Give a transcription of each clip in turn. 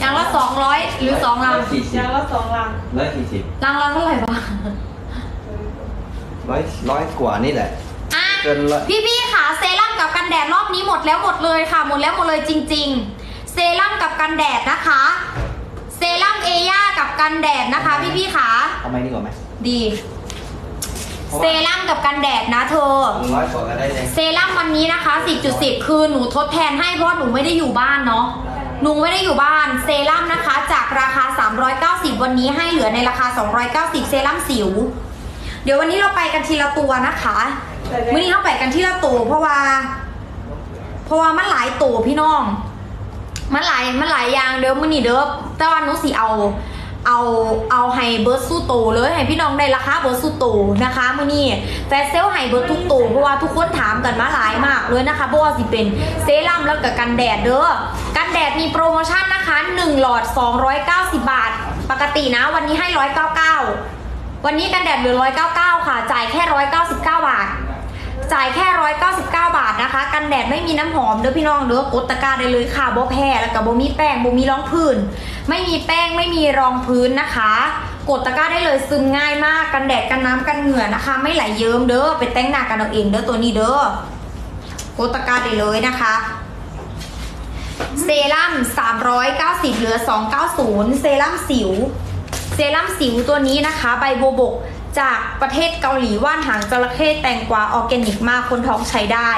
อย่างละสองร้อยหรือสองลังสี่สิบยางละสองลังร้อยสี่สิบลังละเท่าไหร่วะร้อยร้อยกว่านี่แหละ อะ เกินละพี่พี่ๆค่ะเซรั่มกับกันแดดรอบนี้หมดแล้วหมดเลยค่ะ หมดแล้วหมดเลยจริง ๆ เซรั่มกับกันแดดนะคะ เซรั่มเอย่ากับกันแดดนะคะ พี่พี่ๆค่ะ เอาไหมนี่ก่อนไหมดี เซรั่มกับกันแดดนะเธอร้อยกว่าก็ได้เลยเซรั่มวันนี้นะคะ 10.10 คือหนูทดแทนให้เพราะหนูไม่ได้อยู่บ้านเนาะ หนูไม่ได้อยู่บ้านเซรั่มนะคะ จากราคา 390 วันนี้ให้เหลือในราคา 290 เซรั่มสิว เดี๋ยววันนี้เราไปกันทีละตัวนะคะวันนี้เราไปกันทีละตัวเพราะว่า เพราะว่ามันหลายตัวพี่น้อง มันหลายมันหลายอย่างเด้อมื้อนี้เด้อแต่ว่าหนูสิเอาเอาเอาให้เบิร์ดสู้โตเลยให้พี่น้องได้ราคาเบิร์ดสู้โตนะคะมื้อนี้แฟชเซลให้เบิร์ดทุกโตเพราะว่าทุกคนถามกันมาหลายมากเลยนะคะเพราะว่าสิเป็นเซรั่มแล้วกับกันแดดเด้อกัน แดดมีโปรโมชั่นนะคะ 1 หลอด 290 บาท ปกตินะวันนี้ให้ 199 วันนี้กันแดดเหลือ 199 ค่ะ จ่ายแค่ 199 บาท จ่ายแค่ 199 บาทนะคะ กันแดดไม่มีน้ำหอมเด้อพี่น้องเด้อกดตะกร้าได้เลยค่ะบ่แพ้แล้วก็บ่มีแป้งบ่มีรองพื้น ไม่มีแป้งไม่มีรองพื้นนะคะ กดตะกร้าได้เลยซึมง่ายมากกันแดดกันน้ำกันเหงื่อนะคะ ไม่ไหลเยิ้มเด้อไปแต่งหน้ากันเอาเองเด้อตัวนี้เด้อกดตะกร้าได้เลยนะคะ เซรั่ม390 เหลือ 290 เซรั่มสิว เซรั่มสิวตัวนี้นะคะ ใบโบบกจากประเทศเกาหลีว่านหางจระเข้แตงกวาออร์แกนิกมากคนท้องใช้ได้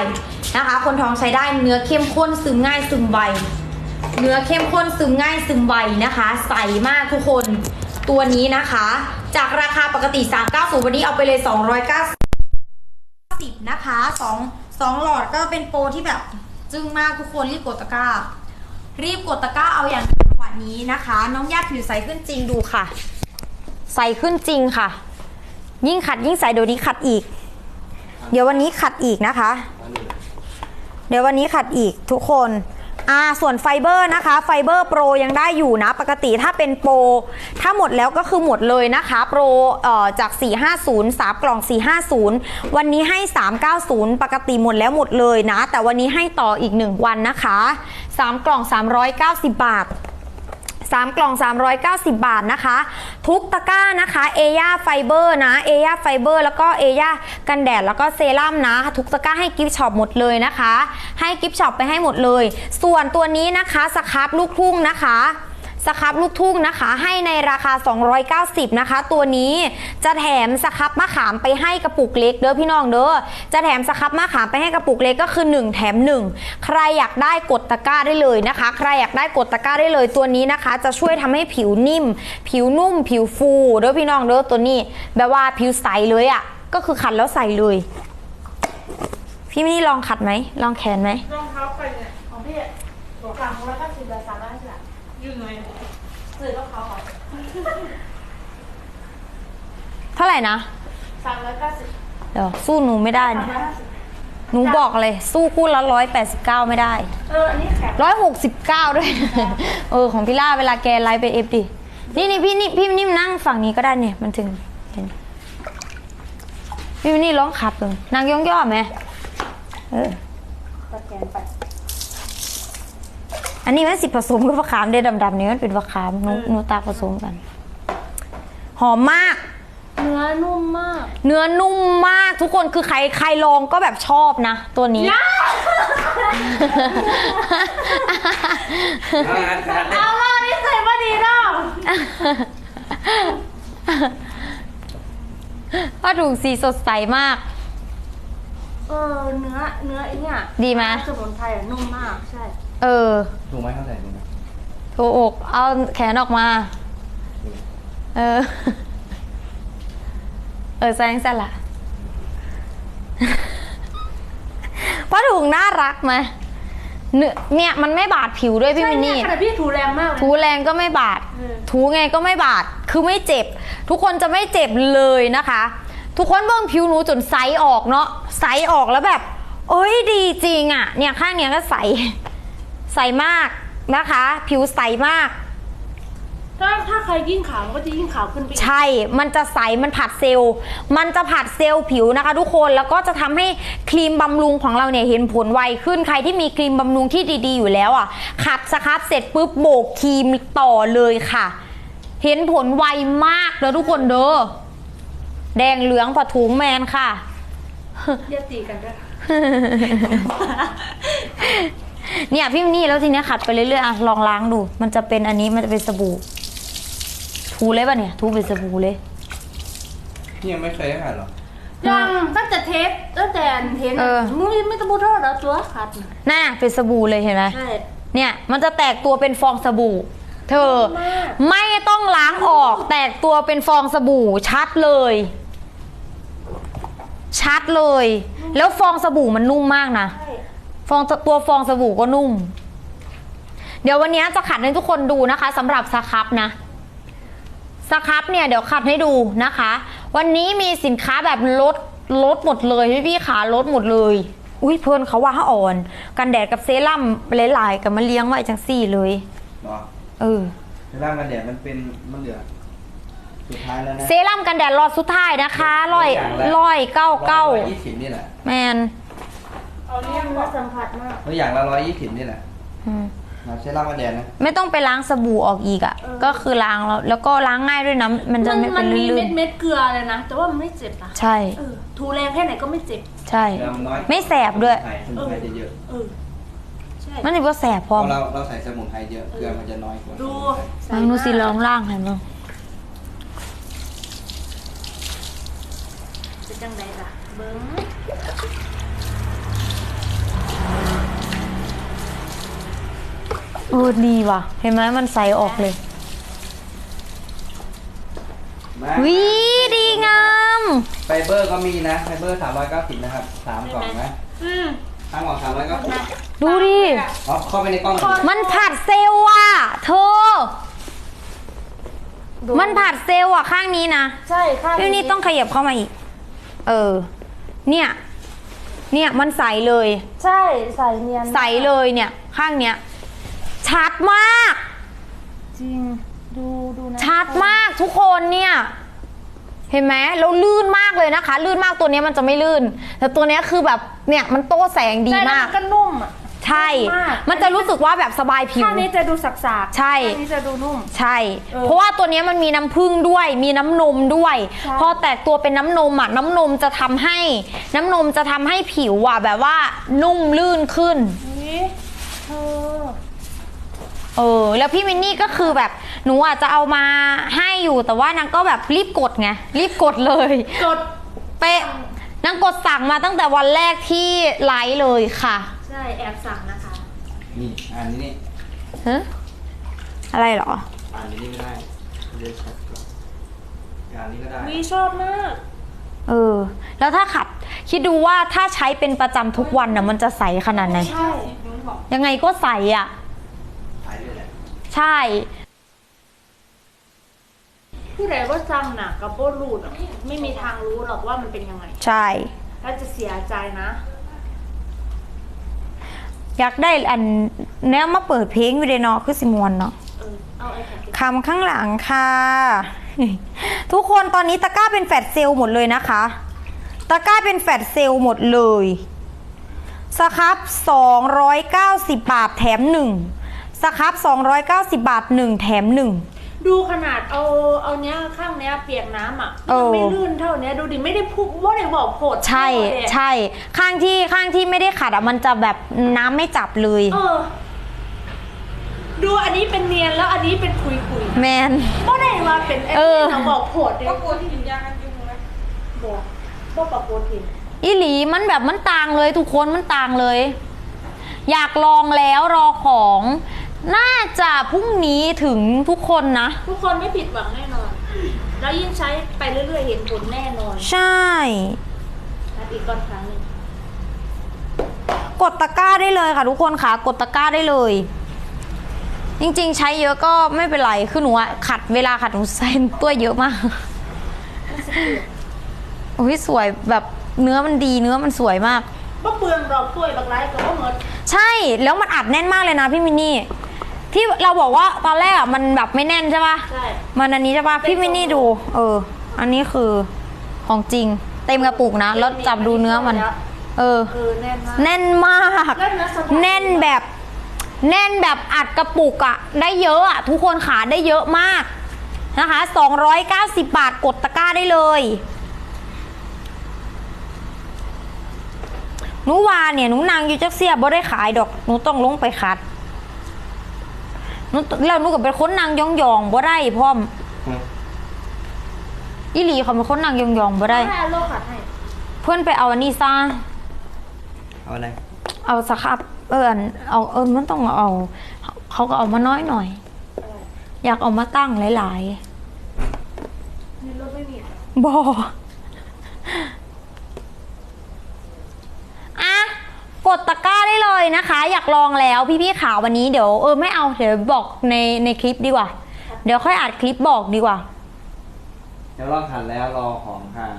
นะคะ คนท้องใช้ได้เนื้อเข้มข้นซึมง่ายซึมไวเนื้อเข้มข้นซึมง่ายซึมไวนะคะ ใสมากทุกคนตัวนี้นะคะ จากราคาปกติ 390 วันนี้เอาไปเลย 290นะคะ2 2หลอดก็เป็นโปรที่แบบจึ้งมากทุกคนรีบกดตะกร้า รีบกดตะกร้าเอาอย่างจังหวะนี้นะคะ น้องญาติผิวใสขึ้นจริงดูค่ะ ใสขึ้นจริงค่ะ ยิ่งขัดยิ่งใสเดี๋ยวนี้ขัดอีก เดี๋ยววันนี้ขัดอีกนะคะ เดี๋ยววันนี้ขัดอีกทุกคน อ่าส่วนไฟเบอร์นะคะ ไฟเบอร์โปรยังได้อยู่นะ ปกติถ้าเป็นโปร ถ้าหมดแล้วก็คือหมดเลยนะคะ โปรเอ่อจาก 450 3 กล่อง 450 วันนี้ให้ 390 ปกติหมดแล้วหมดเลยนะ แต่วันนี้ให้ต่ออีก 1 วันนะคะ 3 กล่อง 390 บาท 3 กล่อง 390 บาทนะคะ ทุกตะกร้านะคะเอย่าไฟเบอร์นะเอย่าไฟเบอร์แล้วก็เอย่ากันแดดแล้วก็เซรั่มนะ ทุกตะกร้าให้กิฟช็อปหมดเลยนะคะ ให้กิฟช็อปไปให้หมดเลย ส่วนตัวนี้นะคะสครับลูกทุ่งนะคะ สครับลูกทุ่งนะคะ ให้ในราคา 290 นะคะ ตัวนี้จะแถมสครับมะขามไปให้กระปุกเล็กเด้อพี่น้องเด้อจะแถมสครับมะขามไปให้กระปุกเล็กก็คือ 1 แถม 1 ใครอยากได้กดตะกร้าได้เลยนะคะ ใครอยากได้กดตะกร้าได้เลยตัวนี้นะคะ จะช่วยทำให้ผิวนิ่ม ผิวนุ่ม ผิวฟูเด้อพี่น้องเด้อตัวนี้ แบบว่าผิวใสเลยอะ่ะก็คือขัดแล้วใสเลยพี่มินี่ลองขัดไหมลองแขนไหมรองเท้าไปเนี่ยของพี่บอกกลางร้อยเก้าสิบเหลือสามร้อยห้าสิบอยู่ไหนซื้อรองเท้าเหรอ เท่าไหร่นะสามร้อยเก้าสิบเดี๋ยวสู้หนูไม่ได้สามเนี่ยร้อยห้าสิบหนูบอกเลย สู้คู่ละร้อยแปดสิบเก้าไม่ได้เอออันนี้แข็งร้อยหกสิบเก้าด้วย เออ ของพี่ล่าเวลาแกไลฟ์ไปเอฟดินี่นี่พี่นี่พี่นิ่มนั่งฝั่งนี้ก็ได้เนี่ย มันถึงเห็นพี่นี่ร้องขับเลยนางย่องย่อไหมเออตะแกนไปอันนี้มันสิผสมกับมะขามเด้ดำๆนี่มันเป็นมะขามหนูหนูตากผสมกัน หอมมาก เนื้อนุ่มมาก เนื้อนุ่มมากทุกคนคือใครใครลองก็แบบชอบนะ ตัวนี้ เอาล่ะนี่ใส่มาดีเนาะผ้าถุงสีสดใสมาก เออเนื้อเนื้อไอ้เนี่ยดีไหม สมุนไพรอะนุ่มมากใช่ เออ ถูกไหมเท่าไหร่นี่นะโถอกเอาแขนออกมา เออ เออแซงสั่นละผ้าถุงน่ารักไหมเนื้อเนี่ยมันไม่บาดผิวด้วยพี่ใช่มินเนี่นี่ยขนาดพี่ถูแรงมากเลยถูแรงก็ไม่บาดเออถูไงก็ไม่บาด คือไม่เจ็บ ทุกคนจะไม่เจ็บเลยนะคะ ทุกคนเบิ่งผิวหนูจนไซออกเนาะไซออกแล้วแบบ เอ้ยดีจริงอะ่ะ เนี่ยข้างเนี้ยก็ใส ใสมากนะคะ ผิวใสมาก ถ้าถ้าใครยิ่งขาวมันก็จะยิ่งขาวขึ้นไปอีก ใช่ มันจะใส มันผัดเซลล์ มันจะผัดเซลล์ผิวนะคะ ทุกคน แล้วก็จะทำให้ครีมบำรุงของเราเนี่ยเห็นผลไวขึ้น ใครที่มีครีมบำรุงที่ดีๆอยู่แล้วอะ ขัดสครับเสร็จปุ๊บโบกครีมต่อเลยค่ะ เห็นผลไวมากเลยทุกคนเด้อ แดงเหลืองผัดถุงแมนค่ะเรียกตีกันด้วยเนี่ยพี่นี่แล้วทีเนี้ยขัดไปเรื่อยๆอะลองล้างดู มันจะเป็นอันนี้มันจะเป็นสบู่ ถูเลยป่ะเนี่ยถูเป็นสบู่เลยพี่ยังไม่เคยให้หรหรอยังตั้งแต่เทปตั้งแต่เห็นเออมึงไม่ต้องพูดเท่าแล้วตัวขัดน่ะน่าเป็นสบู่เลยเห็นไหมใช่เนี่ยมันจะแตกตัวเป็นฟองสบู่ เธอมากไม่ต้องล้างออกแตกตัวเป็นฟองสบู่ชัดเลย ชัดเลย แล้วฟองสบู่มันนุ่มมากนะใช่ฟองตัวฟองสบู่ก็นุ่ม เดี๋ยววันนี้จะขัดให้ทุกคนดูนะคะสำหรับสครับนะ สครับเนี่ยเดี๋ยวขัดให้ดูนะคะ วันนี้มีสินค้าแบบลดลดหมดเลยพี่พี่ๆขาลดหมดเลย อุ้ยเพื่อนเขาว่าให้อ่อน กันแดดกับเซรั่มหลายๆกับมาเลี้ยงไว้จังสี่เลยหรอเออเวลามันแดดมันเป็นมันเหลือสุดท้ายแล้วนะ เซรั่มกันแดดรอดสุดท้ายนะคะร้อยร้อยเก้าเก้าร้อยยี่สิบนี่แหละแมนเอาเรื่องว่าสัมผัสมาก ตัวอย่างละร้อยยี่สิบนี่แหละ อืม นะใช้ล่างมาแดดนะไม่ต้องไปล้างสบู่ออกอีกอะ่ะก็คือล้างแล้วแล้วก็ล้างง่ายด้วยนะมันจะไม่มัเป็นมีลื่เม็นดเม็ดๆเกลือเลยนะ แต่ว่ามันไม่เจ็บนะๆใช่เออถูแรงแค่ไหนก็ไม่เจ็บ ใช่เกลือมันน้อยไม่แสบด้วยสมุนไพรจะเยอะเออ ใช่มันจะว่าแสบพเพอราะเราเราใส่สมุนไพรเยอะเกลือมันจะน้อยกว่าดูลองดูสิลองล่างเห็นไหมเป็นจังไดล่ะ เบิ้ง เออดีว่ะ เห็นไหมมันใสออกเลยมาวิดีงาม ไฟเบอร์ก็มีนะ ไฟเบอร์สามร้อยเก้าสิบนะครับสามกล่องนะอืมห้ากล่องสามร้อยเก้าสิบดูดิ อ๋อเข้าไปในกล้องหน่อยมันผัดเซลล์อะเธอมันผัดเซลล์อะข้างนี้นะใช่ค่ะพี่นี่ต้องขยับเข้ามาอีก เออ เนี่ย เนี่ยมันใสเลย ใช่ใส่เนียนใสเลยเนี่ย ข้างเนี้ย ชัดมาก จริง ดูดูนะชัดมากทุกคนเนี่ย เห็นไหมแล้วลื่นมากเลยนะคะ ลื่นมากตัวเนี้ยมันจะไม่ลื่น แต่ตัวเนี้ยคือแบบเนี่ยมันโต้แสงดีใช่แล้วมาก นก็นุ่มอะใช่มากมันจะรู้สึกว่าแบบสบายผิว ข้างนี้จะดูสักๆใช่ ข้างนี้จะดูนุ่ม ใช่ เออเพราะว่าตัวเนี้ยมันมีน้ำผึ้งด้วย มีน้ำนมด้วย ใช่ พอแตกตัวเป็นน้ำนมอะ น้ำนมจะทำให้ น้ำนมจะทำให้ผิวอะแบบว่านุ่มลื่นขึ้น นี่เธอ เออ แล้วพี่มินนี่ก็คือแบบหนูอาจจะเอามาให้อยู่แต่ว่านางก็แบบรีบกดไงรีบกดเลย กดเป๊ะนางกดสั่งมาตั้งแต่วันแรกที่ไลฟ์เลยค่ะใช่แอบสั่งนะคะ นี่อ่านนี่นี่ฮะอะไรเหรอ อ่านนี่ไม่ได้เรียกชัดกว่าอ่านนี่ก็ได้วีชอบมาก เออ แล้วถ้าขัดคิดดูว่าถ้าใช้เป็นประจำทุกวันน่ะมันจะใสขนาดไหน ใช่ ยังไงก็ใสอะ ถ่ายด้วยแหละ ใช่ ผู้ใดว่าจำหนักกับโบรูดอะไม่มีทางรู้หรอกว่ามันเป็นยังไง ใช่ แล้วจะเสียใจนะ อยากได้อันเนี้ยมาเปิดเพลงอยู่เดะเนาะคือสิมวนเนาะเออเอาไอ้แผ่นคำข้างหลังค่ะ ทุกคนตอนนี้ตะกร้าเป็นแฟดเซลล์หมดเลยนะคะ ตะกร้าเป็นแฟดเซลล์หมดเลยสครับ290 บาทแถม1 สครับ290 บาท 1 แถม 1 ดูขนาดเอาเอาเนี้ยข้างเนี้ยเปียกน้ำอะเออไม่ลื่นเท่าเนี้ยดูดิไม่ได้พูดว่าได้บอกโผดใช่เลยอะใช่ข้างที่ข้างที่ไม่ได้ขัดอะมันจะแบบน้ำไม่จับเลย เออ ดูอันนี้เป็นเนียนแล้วอันนี้เป็นคุยคุยแมน ว่าได้ว่าเป็นไอ้เออที่เราบอกโผดเลยก็กลัวที่กินยากันยุงไหมบอกบอกกับโปรตีนอีหลีมันแบบมันต่างเลยทุกคนมันต่างเลย อยากลองแล้วรอของ น่าจะพรุ่งนี้ถึงทุกคนนะ ทุกคนไม่ผิดหวังแน่นอน แล้วยิ่งใช้ไปเรื่อยๆเห็นผลแน่นอนใช่ นัดอีกก้อนครั้งหนึ่งกดตะกร้าได้เลยค่ะ ทุกคนค่ะกดตะกร้าได้เลย จริงๆ ใช้เยอะก็ไม่เป็นไรคือหนูอะขัดเวลาขัดหนูใส่ตัวเยอะมากโอ้ยสวยแบบเนื้อมันดีเนื้อมันสวยมากก็เปลืองดอกกล้วยบักไร้กับว่าเมิดใช่แล้วมันอัดแน่นมากเลยนะพี่มินนี่ ที่เราบอกว่าตอนแรกอะมันแบบไม่แน่นใช่ปะใช่มันอันนี้ใช่ปะพี่มินนี่ดู เออ อันนี้คือของจริง เต็มกระปุกนะแล้วจับดูเนื้อมัน เออเออแน่นมาก แน่นมากแล้วเนื้อสะท้อนแน่นแบบ แน่นแบบอัดกระปุกอะได้เยอะอะทุกคนขาได้เยอะมากนะคะ 290 บาทกดตะกร้าได้เลยหนูวาเนี่ยหนูนางอยู่จักเสียบ่ได้ขายดอกหนูต้องลงไปคัดห นูแล้วหนูก็เป็นคนนางยองยองๆบ่ได้พร้อมอืมอีหลีเขาเป็นคนนางยองยองๆบ่ได้ ให้โลขัดให้เพื่อนไปเอาอันนี้ซะเอาอะไรเอาสครับ เอออันเอาเออมันต้องเอา เขาก็เอามาน้อยหน่อย อยากเอามาตั้งหลายในรถไม่มี ๆบออะกดตะกร้าได้ เลยนะคะ อยากลองแล้วพี่ๆขาววันนี้เดี๋ยวเออไม่เอาเดี๋ยวบอกในในคลิปดีกว่า เดี๋ยวค่อยอัดคลิปบอกดีกว่า เดี๋ยวรอขัดแล้วรอของค่ะ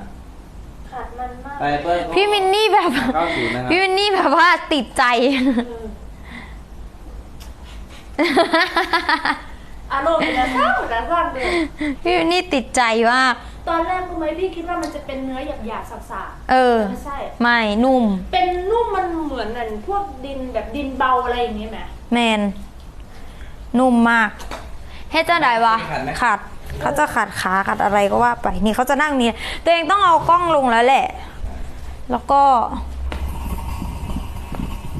ขัดมันมากไปเปิ้ลพี่มินนี่แบบ เก้าสิบนะครับพี่มินนี่แบบว่าติดใจ อารมณ์เป็นอะไรสร้างแต่สร้างเดิมพี่มินนี่ติดใจมาก ตอนแรกรู้ไหมพี่คิดว่ามันจะเป็นเนื้อหยาบๆสับเออ ๆไม่ใช่ ไม่นุ่ม เป็นนุ่มมันเหมือนอันพวกดินแบบดินเบาอะไรอย่างงี้ไหมแมน นุ่มมากเฮ็ดจะได้วะขัด เขาจะขัดขาขัดอะไรก็ว่าไป นี่เขาจะนั่งนี่ตัวเองต้องเอากล้องลงแล้วแหละ แล้วก็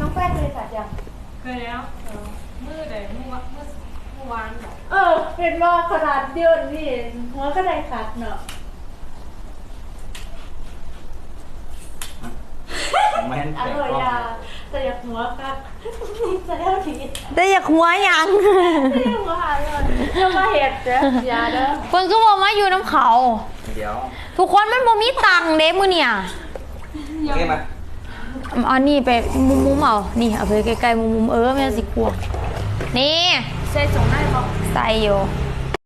น้องแป้งเคยขัดยังเคยแล้วเออมือใดเมื่อวะเมื่อ เมื่อวานแบบเออ เป็นว่าขนาดเดียวนี่หัวก็ได้ขัดเนาะแม่นอแต่ร่อยกล้องยาแต่อยากหัวครับจะได้ทีได้อยากหัวหยัง ไม่ได้หัวหาเลยเรื่องมาเห็ดเด้อยาเด้อเพิ่นก็บอกมาอยู่น้ำเขา เดี๋ยวทุกคนมันบ่มีตังค์เด้มื้อเนี่ยโอเคไหมเอานี่ไปมุมๆเอา นี่เอาไปใกล้ๆมุมๆเออแม่นสิกลัวนี่ ใส่ส่งได้ปะใส่อยู่